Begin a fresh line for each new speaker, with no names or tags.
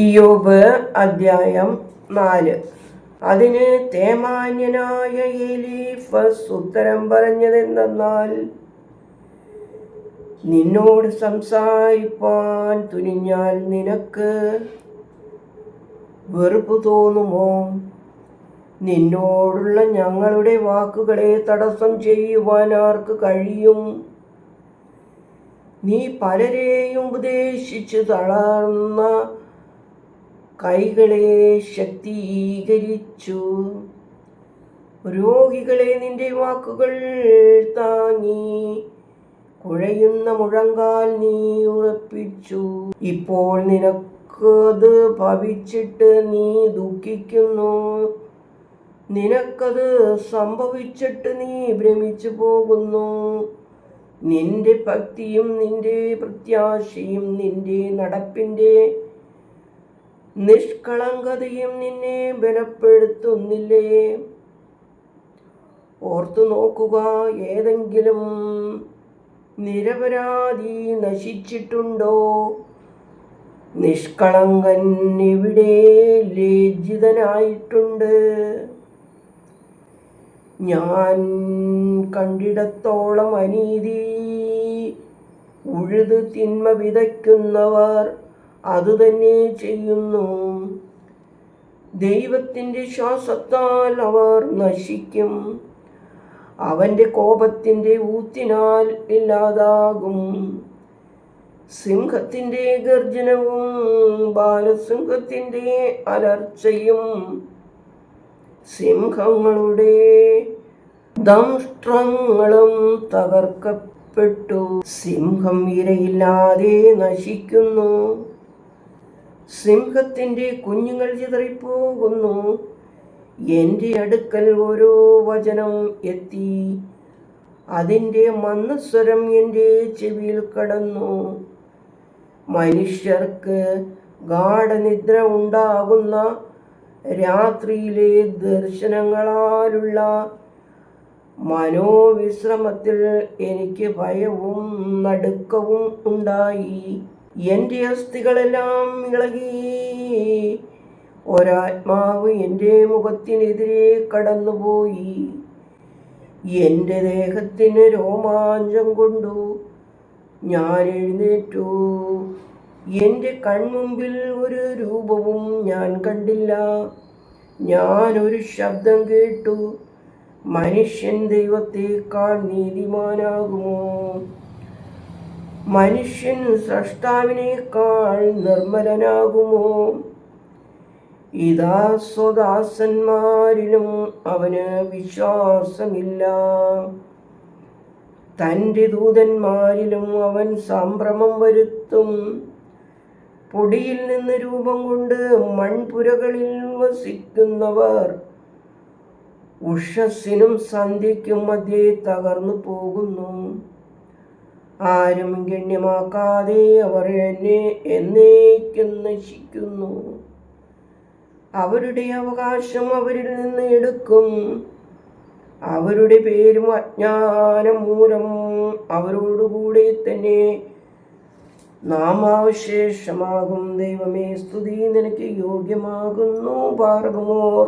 ഇയോബ് അധ്യായം നാല്. അതിന് തേമാന്യനായ എലീഫസ് ഉത്തരം പറഞ്ഞതെന്തെന്നാൽ നിന്നോട് സംസാരിപ്പാൻ തുനിഞ്ഞാൽ നിനക്ക് വെറുപ്പ് തോന്നുമോ? നിന്നോടുള്ള ഞങ്ങളുടെ വാക്കുകളെ തടസ്സം ചെയ്യുവാൻ ആർക്ക് കഴിയും? നീ പലരെയും ഉപദേശിച്ച് തളർന്ന കൈകളെ ശക്തീകരിച്ചു. രോഗികളെ നിന്റെ വാക്കുകൾ താങ്ങി. കുഴയുന്ന മുഴങ്കാൽ നീ ഉറപ്പിച്ചു. ഇപ്പോൾ നിനക്കത് ഭവിച്ചിട്ട് നീ ദുഃഖിക്കുന്നു. നിനക്കത് സംഭവിച്ചിട്ട് നീ ഭ്രമിച്ചു പോകുന്നു. നിന്റെ ഭക്തിയും നിന്റെ പ്രത്യാശയും നിന്റെ നടപ്പിന്റെ നിഷ്കളങ്കതയും നിന്നെ ബലപ്പെടുത്തുന്നില്ലേ? ഓർത്തു നോക്കുക ഏതെങ്കിലും നിരപരാധി നശിച്ചിട്ടുണ്ടോ? നിഷ്കളങ്കൻ ഇവിടെ ലജ്ജിതനായിട്ടുണ്ട്? ഞാൻ കണ്ടിടത്തോളം അനീതി ഉഴുത് തിന്മ വിതയ്ക്കുന്നവർ അതുതന്നെ ചെയ്യുന്നു. ദൈവത്തിന്റെ ശ്വാസത്താൽ അവർ നശിക്കും. അവന്റെ കോപത്തിന്റെ ഊത്തിനാൽ ഇല്ലാതാകും. സിംഹത്തിന്റെ ഗർജനവും ബാലസിംഹത്തിന്റെ അലർച്ചയും സിംഹങ്ങളുടെ ദംഷ്ട്രങ്ങളും തകർക്കപ്പെട്ടു. സിംഹം ഇരയില്ലാതെ നശിക്കുന്നു. സിംഹത്തിന്റെ കുഞ്ഞുങ്ങൾ ചിതറിപ്പോകുന്നു. എന്റെ അടുക്കൽ ഓരോ വചനം എത്തി. അതിന്റെ മന്ദസ്വരം എന്റെ ചെവിയിൽ കടന്നു. മനുഷ്യർക്ക് ഗാഠനിദ്ര ഉണ്ടാകുന്ന രാത്രിയിലെ ദർശനങ്ങളാലുള്ള മനോവിശ്രമത്തിൽ എനിക്ക് ഭയവും നടുക്കവും ഉണ്ടായി. എന്റെ അസ്ഥികളെല്ലാം ഇളകി. ഒരാത്മാവ് എന്റെ മുഖത്തിനെതിരെ കടന്നുപോയി. എന്റെ ദേഹത്തിന് രോമാഞ്ചം കൊണ്ടു. ഞാൻ എഴുന്നേറ്റു. എന്റെ കൺമുമ്പിൽ ഒരു രൂപവും ഞാൻ കണ്ടില്ല. ഞാനൊരു ശബ്ദം കേട്ടു. മനുഷ്യൻ ദൈവത്തേക്കാൾ നീതിമാനാകുമോ? മനുഷ്യൻ സൃഷ്ടാവിനേക്കാൾ നിർമ്മലനാകുമോ? ഇതാ സ്വദാസന്മാരിലും അവന് വിശ്വാസമില്ല. തന്റെ ദൂതന്മാരിലും അവൻ സംഭ്രമം വരുത്തും. പൊടിയിൽ നിന്ന് രൂപം കൊണ്ട് മൺപുരകളിൽ വസിക്കുന്നവർ ഉഷസ്സിനും സന്ധ്യയ്ക്കും മധ്യേ തകർന്നു പോകുന്നു. ആരും ഗണ്യമാക്കാതെ അവർ എന്നെ എന്നേക്കും നശിക്കുന്നു. അവരുടെ അവകാശം അവരിൽ നിന്ന് എടുക്കും. അവരുടെ പേരും അജ്ഞാനം മൂലം അവരോടുകൂടെ തന്നെ നാമാവശേഷമാകും ദൈവമേ സ്തുതി നിനക്ക് യോഗ്യമാകുന്നു പാർഗമോർ